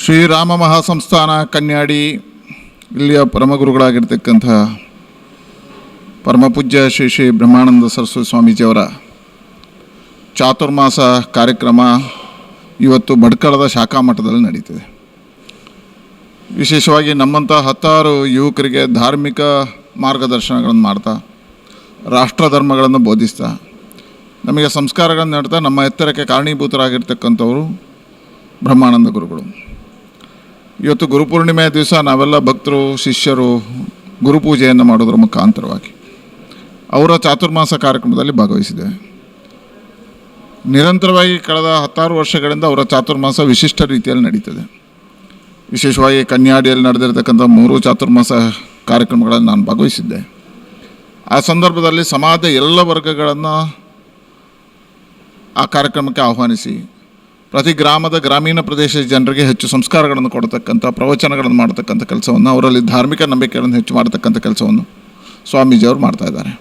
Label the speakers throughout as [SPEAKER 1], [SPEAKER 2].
[SPEAKER 1] ಶ್ರೀರಾಮ ಮಹಾಸಂಸ್ಥಾನ ಕನ್ಯಾಡಿ ಇಲ್ಲಿಯ ಪರಮಗುರುಗಳಾಗಿರ್ತಕ್ಕಂಥ ಪರಮಪೂಜ್ಯ ಶ್ರೀ ಶ್ರೀ ಬ್ರಹ್ಮಾನಂದ ಸರಸ್ವತಿ ಸ್ವಾಮೀಜಿಯವರ ಚಾತುರ್ಮಾಸ ಕಾರ್ಯಕ್ರಮ ಇವತ್ತು ಭಡ್ಕಳದ ಶಾಖಾ ಮಠದಲ್ಲಿ ನಡೀತಿದೆ. ವಿಶೇಷವಾಗಿ ನಮ್ಮಂಥ ಹತ್ತಾರು ಯುವಕರಿಗೆ ಧಾರ್ಮಿಕ ಮಾರ್ಗದರ್ಶನಗಳನ್ನು ಮಾಡ್ತಾ ರಾಷ್ಟ್ರ ಧರ್ಮಗಳನ್ನು ಬೋಧಿಸ್ತಾ, ನಮಗೆ ಸಂಸ್ಕಾರಗಳನ್ನು ನೀಡ್ತಾ, ನಮ್ಮ ಎತ್ತರಕ್ಕೆ ಕಾರಣೀಭೂತರಾಗಿರ್ತಕ್ಕಂಥವರು ಬ್ರಹ್ಮಾನಂದ ಗುರುಗಳು. ಇವತ್ತು ಗುರುಪೂರ್ಣಿಮೆಯ ದಿವಸ ನಾವೆಲ್ಲ ಭಕ್ತರು, ಶಿಷ್ಯರು ಗುರುಪೂಜೆಯನ್ನು ಮಾಡೋದ್ರ ಮುಖಾಂತರವಾಗಿ ಅವರ ಚಾತುರ್ಮಾಸ ಕಾರ್ಯಕ್ರಮದಲ್ಲಿ ಭಾಗವಹಿಸಿದ್ದೇವೆ. ನಿರಂತರವಾಗಿ ಕಳೆದ ಹತ್ತಾರು ವರ್ಷಗಳಿಂದ ಅವರ ಚಾತುರ್ಮಾಸ ವಿಶಿಷ್ಟ ರೀತಿಯಲ್ಲಿ ನಡೀತದೆ. ವಿಶೇಷವಾಗಿ ಕನ್ಯಾಡಿಯಲ್ಲಿ ನಡೆದಿರ್ತಕ್ಕಂಥ ಮೂರು ಚಾತುರ್ಮಾಸ ಕಾರ್ಯಕ್ರಮಗಳಲ್ಲಿ ನಾನು ಭಾಗವಹಿಸಿದ್ದೆ. ಆ ಸಂದರ್ಭದಲ್ಲಿ ಸಮಾಜದ ಎಲ್ಲ ವರ್ಗಗಳನ್ನು ಆ ಕಾರ್ಯಕ್ರಮಕ್ಕೆ ಆಹ್ವಾನಿಸಿ ಪ್ರತಿ ಗ್ರಾಮದ ಗ್ರಾಮೀಣ ಪ್ರದೇಶದ ಜನರಿಗೆ ಹೆಚ್ಚು ಸಂಸ್ಕಾರಗಳನ್ನು ಕೊಡತಕ್ಕಂಥ, ಪ್ರವಚನಗಳನ್ನು ಮಾಡತಕ್ಕಂಥ ಕೆಲಸವನ್ನು, ಅವರಲ್ಲಿ ಧಾರ್ಮಿಕ ನಂಬಿಕೆಗಳನ್ನು ಹೆಚ್ಚು ಮಾಡತಕ್ಕಂಥ ಕೆಲಸವನ್ನು ಸ್ವಾಮೀಜಿಯವರು ಮಾಡ್ತಾ ಇದ್ದಾರೆ.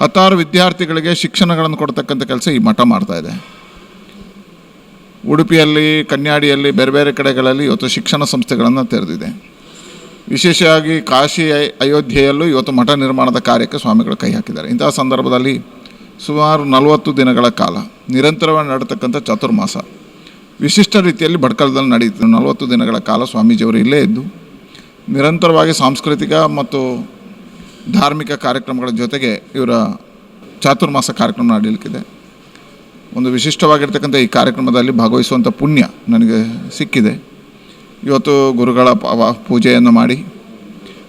[SPEAKER 1] ಹತ್ತಾರು ವಿದ್ಯಾರ್ಥಿಗಳಿಗೆ ಶಿಕ್ಷಣಗಳನ್ನು ಕೊಡ್ತಕ್ಕಂಥ ಕೆಲಸ ಈ ಮಠ ಮಾಡ್ತಾ ಇದೆ. ಉಡುಪಿಯಲ್ಲಿ, ಕನ್ಯಾಡಿಯಲ್ಲಿ, ಬೇರೆ ಬೇರೆ ಕಡೆಗಳಲ್ಲಿ ಇವತ್ತು ಶಿಕ್ಷಣ ಸಂಸ್ಥೆಗಳನ್ನು ತೆರೆದಿದೆ. ವಿಶೇಷವಾಗಿ ಕಾಶಿ ಅಯೋಧ್ಯೆಯಲ್ಲೂ ಇವತ್ತು ಮಠ ನಿರ್ಮಾಣದ ಕಾರ್ಯಕ್ಕೆ ಸ್ವಾಮಿಗಳು ಕೈ ಹಾಕಿದ್ದಾರೆ. ಇಂತಹ ಸಂದರ್ಭದಲ್ಲಿ ಸುಮಾರು ನಲವತ್ತು ದಿನಗಳ ಕಾಲ ನಿರಂತರವಾಗಿ ನಡತಕ್ಕಂಥ ಚಾತುರ್ಮಾಸ. ವಿಶಿಷ್ಟ ರೀತಿಯಲ್ಲಿ ಭಟ್ಕಲದಲ್ಲಿ ನಡೆಯಿತು. ನಲವತ್ತು ದಿನಗಳ ಕಾಲ ಸ್ವಾಮೀಜಿಯವರು ಇಲ್ಲೇ ಇದ್ದು, ನಿರಂತರವಾಗಿ ಸಾಂಸ್ಕೃತಿಕ ಮತ್ತು ಧಾರ್ಮಿಕ ಕಾರ್ಯಕ್ರಮಗಳ ಜೊತೆಗೆ ಇವರ ಚಾತುರ್ಮಾಸ ಕಾರ್ಯಕ್ರಮ ನಡೆಯಲಿಕ್ಕಿದೆ. ಒಂದು ವಿಶಿಷ್ಟವಾಗಿರ್ತಕ್ಕಂಥ ಈ ಕಾರ್ಯಕ್ರಮದಲ್ಲಿ ಭಾಗವಹಿಸುವಂಥ ಪುಣ್ಯ ನನಗೆ ಸಿಕ್ಕಿದೆ. ಇವತ್ತು ಗುರುಗಳ ಪೂಜೆಯನ್ನು ಮಾಡಿ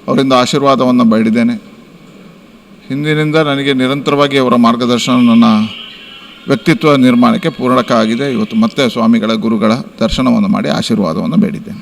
[SPEAKER 1] ಅವರಿಂದ ಆಶೀರ್ವಾದವನ್ನು ಬೇಡಿದ್ದೇನೆ ಹಿಂದಿನಿಂದ ನನಗೆ ನಿರಂತರವಾಗಿ ಅವರ ಮಾರ್ಗದರ್ಶನ ನನ್ನ ವ್ಯಕ್ತಿತ್ವ ನಿರ್ಮಾಣಕ್ಕೆ ಪೂರಕ ಆಗಿದೆ ಇವತ್ತು ಮತ್ತೆ ಸ್ವಾಮಿಗಳ ಗುರುಗಳ ದರ್ಶನವನ್ನು ಮಾಡಿ ಆಶೀರ್ವಾದವನ್ನು ಬೇಡಿದ್ದೇನೆ.